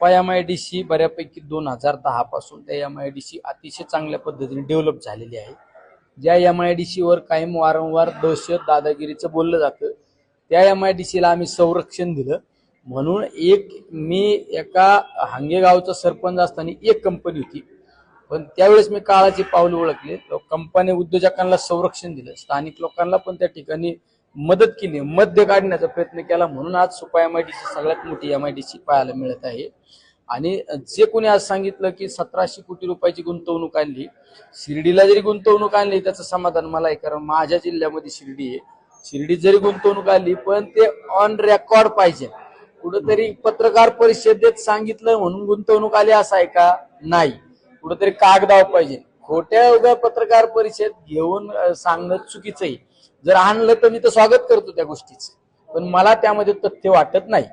Rupa M I D C बऱ्यापैकी दोन हजार दहा पासून त्या एम आय डी सी अतिशय चांगल्या पद्धतीने डेव्हलप झालेली आहे. ज्या एम आय डी सीवर कायम वारंवार दहशत दादागिरीचं बोललं जातं त्या एम आय डी सीला आम्ही संरक्षण दिलं. म्हणून एक मी एका हांगेगावचा सरपंच असताना एक कंपनी होती. पण त्यावेळेस मी काळाची पावलं ओळखले. कंपनी उद्योजकांना संरक्षण दिलं. स्थानिक लोकांना पण त्या ठिकाणी मदत केली मध्य काढण्याचा प्रयत्न केला म्हणून आज Supa M I D C सगळ्यात मोठी एम आय डी सी पाहायला मिळत आहे. आणि जे कोणी आज सांगितलं की सतराशे कोटी रुपयाची गुंतवणूक आणली शिर्डीला जरी गुंतवणूक आणली त्याचं समाधान मला आहे कारण माझ्या जिल्ह्यामध्ये शिर्डी आहे. शिर्डी जरी गुंतवणूक आली पण ते ऑन रेकॉर्ड पाहिजे. कुठंतरी पत्रकार परिषदेत सांगितलं म्हणून गुंतवणूक आली असं आहे का? नाही. कुठंतरी कागदाव पाहिजे. खोट्या उभ्या पत्रकार परिषद घेऊन सांगणं चुकीचं आहे. जर आणलं तर मी तर स्वागत करतो त्या गोष्टीचं. पण मला त्यामध्ये तथ्य वाटत नाही.